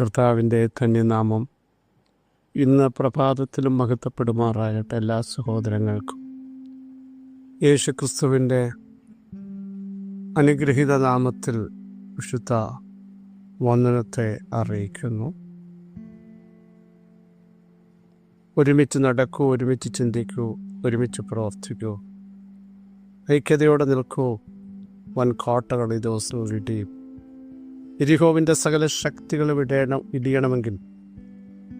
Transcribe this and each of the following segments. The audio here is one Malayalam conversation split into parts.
കർത്താവിന്റെ ധന്യനാമം ഇന്ന് പ്രഭാതത്തിലും മഹത്വപ്പെടുമാറാകട്ടെ എല്ലാ സഹോദരങ്ങൾക്കും. യേശു ക്രിസ്തുവിന്റെ അനുഗ്രഹീത നാമത്തിൽ വിശുദ്ധ വന്ദനത്തെ അറിയിക്കുന്നു. ഒരുമിച്ച് നടക്കൂ ഒരുമിച്ച് ചിന്തിക്കൂ ഒരുമിച്ച് പ്രവർത്തിക്കൂ. ഐക്യതയോടെ നിൽക്കൂ. വൻ കോട്ടകൾ ഈ ദിവസം ഇടിയും ഇരിഹോവിന്റെ സകല ശക്തികൾ ഇടയണം ഇടിയണമെങ്കിൽ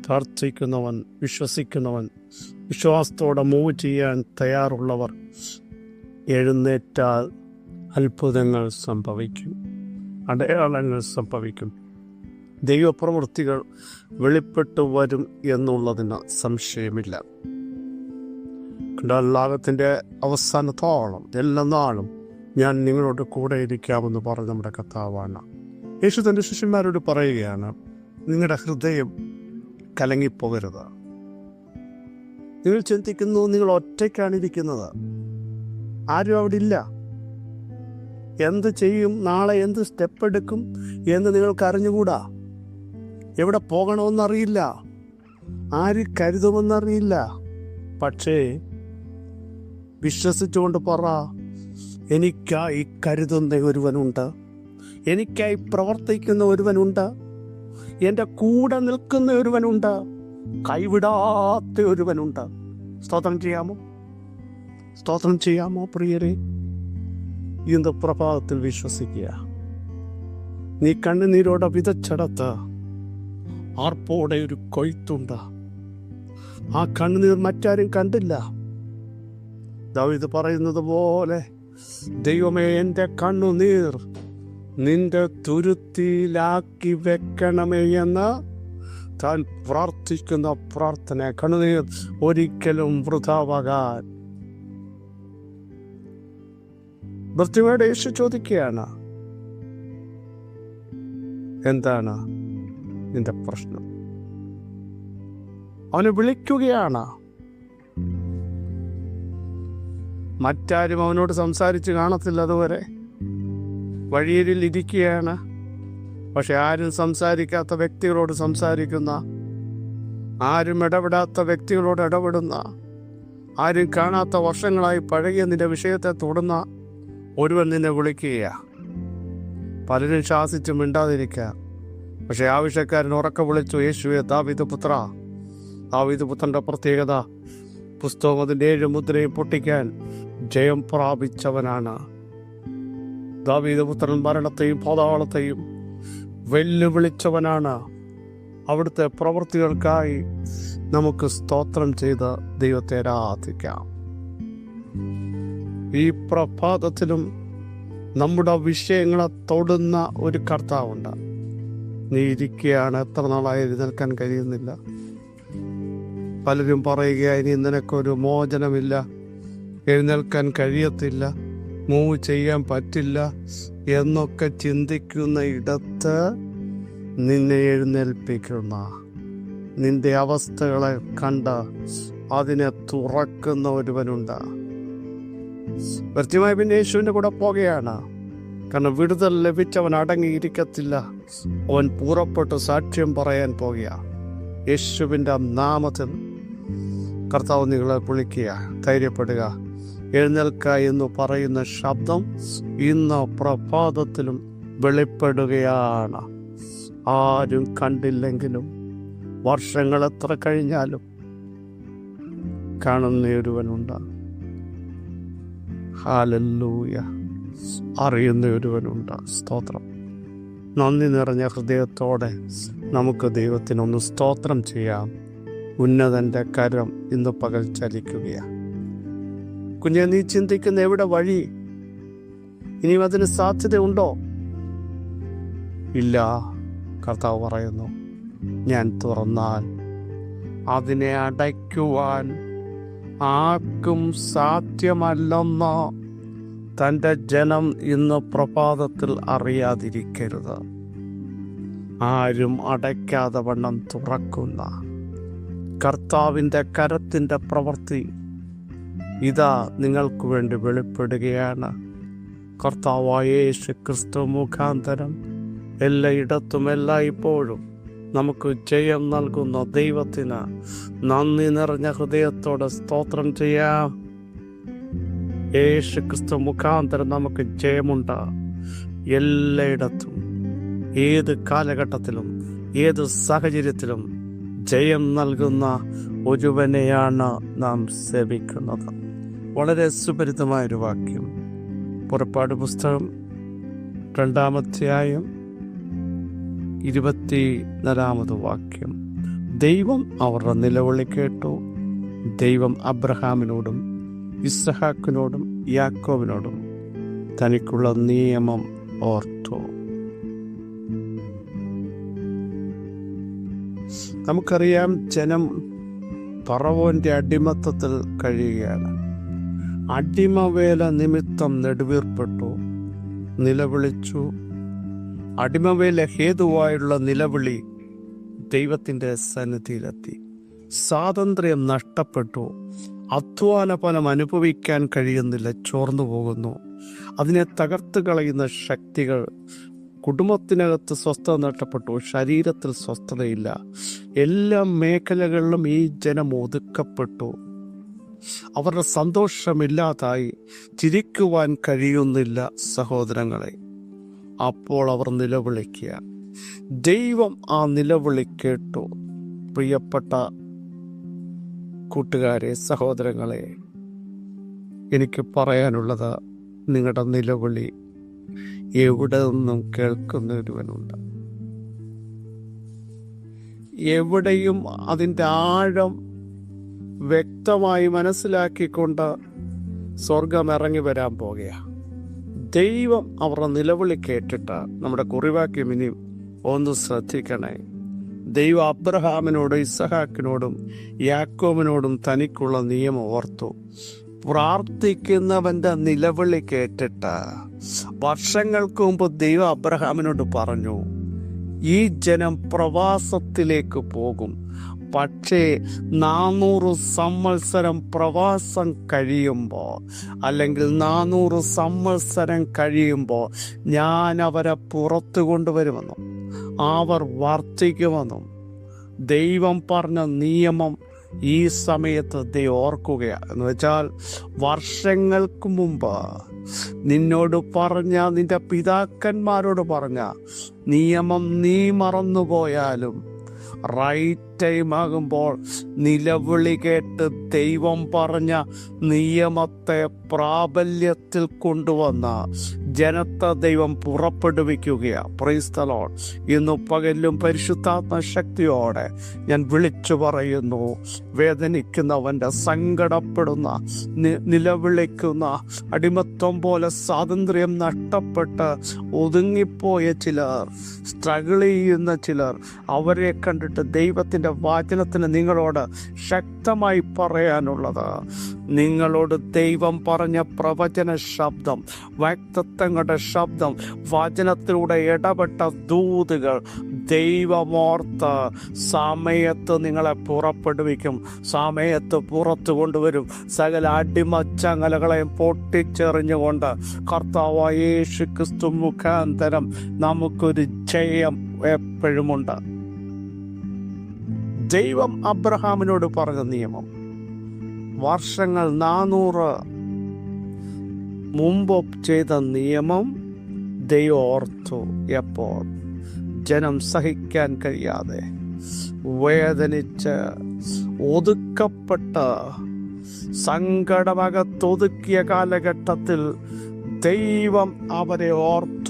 പ്രാർത്ഥിക്കുന്നവൻ വിശ്വസിക്കുന്നവൻ വിശ്വാസത്തോടെ മൂവ് ചെയ്യാൻ തയ്യാറുള്ളവർ എഴുന്നേറ്റാൽ അത്ഭുതങ്ങൾ സംഭവിക്കും. അടയാളങ്ങൾ സംഭവിക്കും. ദൈവപ്രവൃത്തികൾ വെളിപ്പെട്ടു വരും എന്നുള്ളതിന് സംശയമില്ല. ലോകത്തിന്റെ അവസാനത്തോളം എല്ലാ നാളും ഞാൻ നിങ്ങളോട് കൂടെ ഇരിക്കാമെന്ന് പറഞ്ഞ നമ്മുടെ കർത്താവാണ്. യേശു തന്റെ ശിഷ്യന്മാരോട് പറയുകയാണ് നിങ്ങളുടെ ഹൃദയം കലങ്ങിപ്പോകരുത്. നിങ്ങൾ ചിന്തിക്കുന്നു നിങ്ങൾ ഒറ്റയ്ക്കാണ് ഇരിക്കുന്നത്. ആരും അവിടെ ഇല്ല. എന്ത് ചെയ്യും? നാളെ എന്ത് സ്റ്റെപ്പ് എടുക്കും എന്ന് നിങ്ങൾക്ക് അറിഞ്ഞുകൂടാ? എവിടെ പോകണമെന്നറിയില്ല ആര് കരുതുമെന്നറിയില്ല പക്ഷേ വിശ്വസിച്ചുകൊണ്ട് പറ എനിക്കായി കരുതുന്ന ഒരുവനുണ്ട്. എനിക്കായി പ്രവർത്തിക്കുന്ന ഒരുവനുണ്ട്. എന്റെ കൂടെ നിൽക്കുന്ന ഒരുവനുണ്ട്. കൈവിടാത്ത ഒരുവനുണ്ട്. സ്തോത്രം ചെയ്യാമോ? സ്തോത്രം ചെയ്യാമോ പ്രിയരെ? ഇന്ന് പ്രഭാതത്തിൽ വിശ്വസിക്കുക. നീ കണ്ണുനീരോടെ വിതച്ചടത്ത് ആർപ്പോടെ ഒരു കൊയ്ത്തുണ്ട്. ആ കണ്ണുനീർ മറ്റാരും കണ്ടില്ല. ദാവിത് പറയുന്നത് പോലെ ദൈവമേ എന്റെ കണ്ണുനീർ നിന്റെ തുരുത്തിയിലാക്കി വെക്കണമേ എന്ന് താൻ പ്രാർത്ഥിക്കുന്ന പ്രാർത്ഥന കണ്ണുനീർ ഒരിക്കലും വൃഥാവാകാൻ. ഭർത്തിമയുടെ യേശു ചോദിക്കുകയാണ് എന്താണ് നിന്റെ പ്രശ്നം? അവനെ വിളിക്കുകയാണ് മറ്റാരും അവനോട് സംസാരിച്ച് കാണത്തില്ല അതുവരെ. വഴിയിൽ ഇരിക്കുകയാണ്. പക്ഷെ ആരും സംസാരിക്കാത്ത വ്യക്തികളോട് സംസാരിക്കുന്ന ആരും ഇടപെടാത്ത വ്യക്തികളോട് ഇടപെടുന്ന ആരും കാണാത്ത വർഷങ്ങളായി പഴകിയ നിന്റെ വിഷയത്തെ തൊടുന്ന ഒരുവൻ നിന്നെ വിളിക്കുക പലരും ശാസിച്ച് മിണ്ടാതിരിക്കുക പക്ഷെ ആവശ്യക്കാരൻ ഉറക്ക വിളിച്ചു യേശുവെ ദാവിദ് പുത്ര ദാവിദ് പുത്രന്റെ പ്രത്യേകത പുസ്തകം അതിന്റെ ഏഴ് മുദ്രയും പൊട്ടിക്കാൻ ജയം പ്രാപിച്ചവനാണ്. ദാവീദ് പുത്രൻ മരണത്തെയും പാതാളത്തെയും വെല്ലുവിളിച്ചവനാണ്. അവിടുത്തെ പ്രവൃത്തികൾക്കായി നമുക്ക് സ്തോത്രം ചെയ്ത് ദൈവത്തെ ആരാധിക്കാം. ഈ പ്രഭാതത്തിലും നമ്മുടെ വിഷയങ്ങളെ തൊടുന്ന ഒരു കർത്താവുണ്ട്. നീ ഇരിക്കുകയാണ് എത്ര നാളായി എഴുന്നേൽക്കാൻ കഴിയുന്നില്ല. പലരും പറയുക ഇനി നിനക്കൊരു മോചനമില്ല എഴുന്നേൽക്കാൻ കഴിയത്തില്ല. മൂവ് ചെയ്യാൻ പറ്റില്ല എന്നൊക്കെ ചിന്തിക്കുന്ന ഇടത്ത് നിന്നെ എഴുന്നേൽപ്പിക്കുന്ന നിന്റെ അവസ്ഥകളെ കണ്ട് അതിനെ തുറക്കുന്ന ഒരുവനുണ്ട്. കൃത്യമായി പിന്നെ യേശുവിന്റെ കൂടെ പോകുകയാണ്. കാരണം വിടുതൽ ലഭിച്ചവൻ അടങ്ങിയിരിക്കത്തില്ല. അവൻ പുറപ്പെട്ട് സാക്ഷ്യം പറയാൻ പോകുക. യേശുവിന്റെ നാമത്തിൽ കർത്താവ് നിങ്ങളെ വിളിക്കുക ധൈര്യപ്പെടുക. എഴുന്നേൽക്ക എന്ന് പറയുന്ന ശബ്ദം ഇന്ന് പ്രഭാതത്തിലും വെളിപ്പെടുകയാണ്. ആരും കണ്ടില്ലെങ്കിലും വർഷങ്ങൾ എത്ര കഴിഞ്ഞാലും കാണുന്ന ഒരുവനുണ്ട്. ഹാലല്ലൂയ. അറിയുന്ന ഒരുവനുണ്ട്. സ്തോത്രം. നന്ദി നിറഞ്ഞ ഹൃദയത്തോടെ നമുക്ക് ദൈവത്തിനൊന്ന് സ്തോത്രം ചെയ്യാം. ഉന്നതന്റെ കരം ഇന്ന് പകൽ ചലിക്കുകയാണ്. കുഞ്ഞെ നീ ചിന്തിക്കുന്ന എവിടെ വഴി? ഇനിയും അതിന് സാധ്യതയുണ്ടോ? ഇല്ല കർത്താവ് പറയുന്നു ഞാൻ തുറന്നാൽ അതിനെ അടയ്ക്കുവാൻ ആർക്കും സാധ്യമല്ലെന്ന് തന്റെ ജനം ഇന്ന് പ്രഭാതത്തിൽ അറിയാതിരിക്കരുത്. ആരും അടയ്ക്കാതെ വണ്ണം തുറക്കുന്ന കർത്താവിന്റെ കരത്തിന്റെ പ്രവൃത്തി ഇതാ നിങ്ങൾക്ക് വേണ്ടി വെളിപ്പെടുകയാണ്. കർത്താവായ യേശു ക്രിസ്തു മുഖാന്തരം എല്ലായിടത്തും എല്ലായ്പ്പോഴും നമുക്ക് ജയം നൽകുന്ന ദൈവത്തിന് നന്ദി നിറഞ്ഞ ഹൃദയത്തോടെ സ്തോത്രം ചെയ്യാം. യേശു ക്രിസ്തു മുഖാന്തരം നമുക്ക് ജയമുണ്ട്. എല്ലായിടത്തും ഏത് കാലഘട്ടത്തിലും ഏത് സാഹചര്യത്തിലും ജയം നൽകുന്ന ഒരുവനെയാണ് നാം സേവിക്കുന്നത്. വളരെ സുപരിതമായൊരു വാക്യം. പുറപ്പാട് പുസ്തകം രണ്ടാമധ്യായം ഇരുപത്തി നാലാമത് വാക്യം. ദൈവം അവരുടെ നിലവിളി കേട്ടു. ദൈവം അബ്രഹാമിനോടും ഇസ്ഹാക്കിനോടും യാക്കോവിനോടും തനിക്കുള്ള നിയമം ഓർത്തു. നമുക്കറിയാം ജനം പറവോന്റെ അടിമത്തത്തിൽ കഴിയുകയാണ്. അടിമവേല നിമിത്തം നെടുവീർപ്പെട്ടു നിലവിളിച്ചു. അടിമവേല ഹേതുവായുള്ള നിലവിളി ദൈവത്തിന്റെ സന്നിധിയിലെത്തി. സ്വാതന്ത്ര്യം നഷ്ടപ്പെട്ടു. അധ്വാന ഫലം അനുഭവിക്കാൻ കഴിയുന്നില്ല ചോർന്നു പോകുന്നു. അതിനെ തകർത്ത് കളയുന്ന ശക്തികൾ കുടുംബത്തിനകത്ത് സ്വസ്ഥത നഷ്ടപ്പെട്ടു ശരീരത്തിൽ സ്വസ്ഥതയില്ല. എല്ലാ മേഖലകളിലും ഈ ജനം ഒതുക്കപ്പെട്ടു. അവരുടെ സന്തോഷമില്ലാതായി ചിരിക്കുവാൻ കഴിയുന്നില്ല സഹോദരങ്ങളെ. അപ്പോൾ അവർ നിലവിളിക്കുക. ദൈവം ആ നിലവിളി കേട്ടു. പ്രിയപ്പെട്ട കൂട്ടുകാരെ സഹോദരങ്ങളെ എനിക്ക് പറയാനുള്ളത് നിങ്ങളുടെ നിലവിളി എവിടെ നിന്നും കേൾക്കുന്ന ഒരുവനുണ്ട്. എവിടെയും അതിന്റെ ആഴം വ്യക്തമായി മനസ്സിലാക്കിക്കൊണ്ട് സ്വർഗം ഇറങ്ങി വരാൻ പോകുകയാണ് ദൈവം അവരുടെ നിലവിളി കേട്ടിട്ട് നമ്മുടെ കുറിവാക്യം ഇനി ഒന്ന് ശ്രദ്ധിക്കണേ. ദൈവം അബ്രഹാമിനോടും ഇസഹാക്കിനോടും യാക്കോമിനോടും തനിക്കുള്ള നിയമം ഓർത്തു. പ്രാർത്ഥിക്കുന്നവന്റെ നിലവിളി കേട്ടിട്ട് വർഷങ്ങൾക്ക് മുമ്പ് ദൈവം അബ്രഹാമിനോട് പറഞ്ഞു ഈ ജനം പ്രവാസത്തിലേക്ക് പോകും. പക്ഷേ നാനൂറ് സംവത്സരം പ്രവാസം കഴിയുമ്പോൾ അല്ലെങ്കിൽ നാനൂറ് സംവത്സരം കഴിയുമ്പോൾ ഞാൻ അവരെ പുറത്തു കൊണ്ടുവരുമെന്നും അവർ വർദ്ധിക്കുമെന്നും ദൈവം പറഞ്ഞ നിയമം ഈ സമയത്ത് ദൈവം ഓർക്കുകയാണ് എന്ന് വെച്ചാൽ വർഷങ്ങൾക്ക് മുമ്പ് നിന്നോട് പറഞ്ഞ നിന്റെ പിതാക്കന്മാരോട് പറഞ്ഞ നിയമം നീ മറന്നുപോയാലും റൈറ്റ് ടൈം ആകുമ്പോൾ നിലവിളി കേട്ട് ദൈവം പറഞ്ഞ നിയമത്തെ പ്രാബല്യത്തിൽ കൊണ്ടുവന്ന ജനത്തെ ദൈവം പുറപ്പെടുവിക്കുകയാണ് പ്രൈസ്തലോൺ ഇന്ന് പകലും പരിശുദ്ധാത്മ ശക്തിയോടെ ഞാൻ വിളിച്ചു പറയുന്നു. വേദനിക്കുന്നവന്റെ സങ്കടപ്പെടുന്ന നിലവിളിക്കുന്ന അടിമത്വം പോലെ സ്വാതന്ത്ര്യം നഷ്ടപ്പെട്ട് ഒതുങ്ങിപ്പോയ ചിലർ സ്ട്രഗിൾ ചെയ്യുന്ന ചിലർ അവരെ കണ്ടിട്ട് ദൈവത്തിന്റെ വാചനത്തിന് നിങ്ങളോട് ശക്തമായി പറയാനുള്ളത്. നിങ്ങളോട് ദൈവം പറഞ്ഞ പ്രവചന ശബ്ദം വ്യക്തിത്വങ്ങളുടെ ശബ്ദം വചനത്തിലൂടെ ഇടപെട്ട ദൂതുകൾ ദൈവമോർത്ത് സമയത്ത് നിങ്ങളെ പുറപ്പെടുവിക്കും. സമയത്ത് പുറത്തു കൊണ്ടുവരും. സകല അടിമച്ചങ്ങലകളെയും പൊട്ടിച്ചെറിഞ്ഞുകൊണ്ട് കർത്താവ് യേശു ക്രിസ്തു മുഖാന്തരം നമുക്കൊരു ജയം എപ്പോഴുമുണ്ട്. ദൈവം അബ്രഹാമിനോട് പറഞ്ഞ നിയമം. വർഷങ്ങൾ നാനൂറ് മുമ്പ് ചെയ്ത നിയമം ദൈവം ഓർത്തു എപ്പോൾ? ജനം സഹിക്കാൻ കഴിയാതെ വേദനിച്ച് ഒതുക്കപ്പെട്ട സങ്കടമകത്തൊതുക്കിയ കാലഘട്ടത്തിൽ ദൈവം അവരെ ഓർത്തു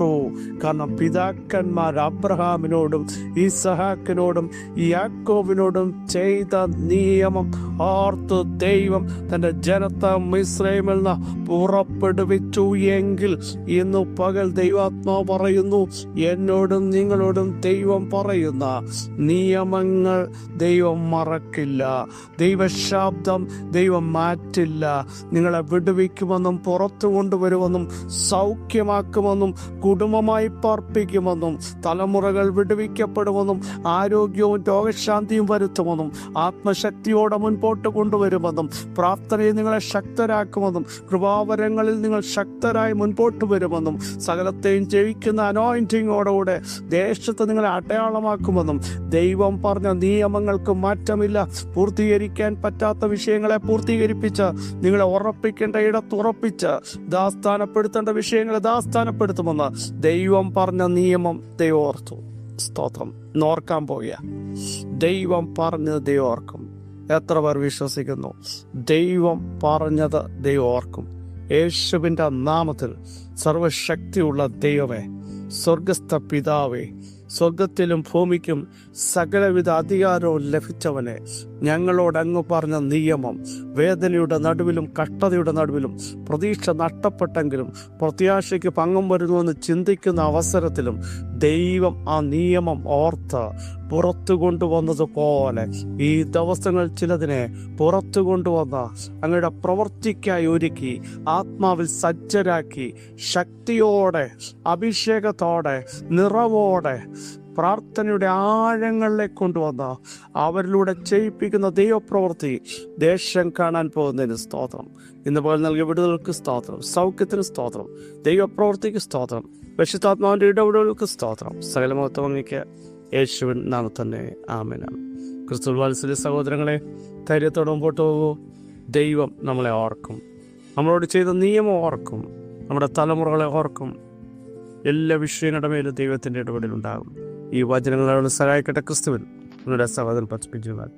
കാരണം പിതാക്കന്മാർ അബ്രഹാമിനോടും ഇസഹാക്കിനോടും യാക്കോബിനോടും ചെയ്ത നിയമം ഓർത്ത് ദൈവം തന്റെ ജനത്തെ മിശ്രമിൽ നിന്ന് പുറപ്പെടുവിച്ചു. എങ്കിൽ ഇന്ന് പകൽ ദൈവാത്മാവ് പറയുന്നു എന്നോടും നിങ്ങളോടും ദൈവം പറയുന്ന നിയമങ്ങൾ ദൈവം മറക്കില്ല. ദൈവശാബ്ദം ദൈവം മാറ്റില്ല. നിങ്ങളെ വിടുവിക്കുമെന്നും പുറത്തു കൊണ്ടുവരുമെന്നും സൗഖ്യമാക്കുമെന്നും കുടുംബമായി പാർപ്പിക്കുമെന്നും തലമുറകൾ വിടുവിക്കപ്പെടുമെന്നും ആരോഗ്യവും രോഗശാന്തിയും വരുത്തുമെന്നും ആത്മശക്തിയോടെ മുൻപോട്ട് കൊണ്ടുവരുമെന്നും പ്രാർത്ഥനയിൽ നിങ്ങളെ ശക്തരാക്കുമെന്നും കൃപാവരങ്ങളിൽ നിങ്ങൾ ശക്തരായി മുൻപോട്ട് വരുമെന്നും സകലത്തെയും ജയിക്കുന്ന അനോയിന്റിങ്ങോടുകൂടെ ദേശത്ത് നിങ്ങളെ അടയാളമാക്കുമെന്നും ദൈവം പറഞ്ഞ നിയമങ്ങൾക്ക് മാറ്റമില്ല പൂർത്തീകരിക്കാൻ പറ്റാത്ത വിഷയങ്ങളെ പൂർത്തീകരിപ്പിച്ച് നിങ്ങളെ ഉറപ്പിക്കേണ്ട ഇടത്തുറപ്പിച്ച് ദാസ്ഥാനപ്പെടുത്തേണ്ട വിഷയങ്ങളെ ദാസ്ഥാനപ്പെടുത്തുമെന്ന് ദൈവം പറഞ്ഞ നിയമം ദൈവം ഓർത്തു സ്തോത്രം. നോർക്കാൻ പോയ ദൈവം പറഞ്ഞത് ദൈവം ഓർക്കും എത്ര പേർ വിശ്വസിക്കുന്നു? ദൈവം പറഞ്ഞത് ദൈവം ഓർക്കും യേശുവിന്റെ നാമത്തിൽ സർവശക്തിയുള്ള ദൈവമേ സ്വർഗസ്ഥ പിതാവേ സ്വർഗത്തിലും ഭൂമിക്കും സകലവിധ അധികാരവും ലഭിച്ചവനെ ഞങ്ങളോട് അങ്ങ് പറഞ്ഞ നിയമം വേദനയുടെ നടുവിലും കഷ്ടതയുടെ നടുവിലും പ്രതീക്ഷ നഷ്ടപ്പെട്ടെങ്കിലും പ്രത്യാശയ്ക്ക് പങ്കം വരുന്നുവെന്ന് ചിന്തിക്കുന്ന അവസരത്തിലും ദൈവം ആ നിയമം ഓർത്ത് പുറത്തു കൊണ്ടുവന്നതുപോലെ ഈ ദിവസങ്ങൾ ചിലതിനെ പുറത്തു കൊണ്ടുവന്ന അങ്ങയുടെ പ്രവൃത്തിക്കായി ഒരുക്കി ആത്മാവിൽ സജ്ജരാക്കി ശക്തിയോടെ അഭിഷേകത്തോടെ നിറവോടെ പ്രാർത്ഥനയുടെ ആഴങ്ങളിലേക്ക് കൊണ്ടുവന്ന അവരിലൂടെ ചെയ്യിപ്പിക്കുന്ന ദൈവപ്രവൃത്തി ദേശം കാണാൻ പോകുന്നതിന് സ്തോത്രം. ഇന്ന് പോലെ നൽകിയ വിടുതലുകൾക്ക് സ്തോത്രം. സൗഖ്യത്തിന് സ്തോത്രം. ദൈവപ്രവൃത്തിക്ക് സ്തോത്രം. വിശുദ്ധാത്മാവിന്റെ ഇടപെടലുകൾക്ക് സ്തോത്രം. സകലമഹത്വം അങ്ങേക്ക് യേശുവിൻ നാം തന്നെ ആമനാണ് ക്രിസ്തു വാത്സല്യ സഹോദരങ്ങളെ ധൈര്യത്തോടെ മുമ്പോട്ട് പോകൂ. ദൈവം നമ്മളെ ഓർക്കും. നമ്മളോട് ചെയ്ത നിയമം ഓർക്കും. നമ്മുടെ തലമുറകളെ ഓർക്കും. എല്ലാ വിഷയങ്ങളുടെ മേലും ദൈവത്തിന്റെ ഇടപെടലുണ്ടാകും. ഈ വചനങ്ങളോട് സഹായിക്കട്ടെ ക്രിസ്തുവിൽ. നിങ്ങളുടെ സഹോദരൻ പച്ചപ്പിച്ചുവാൻ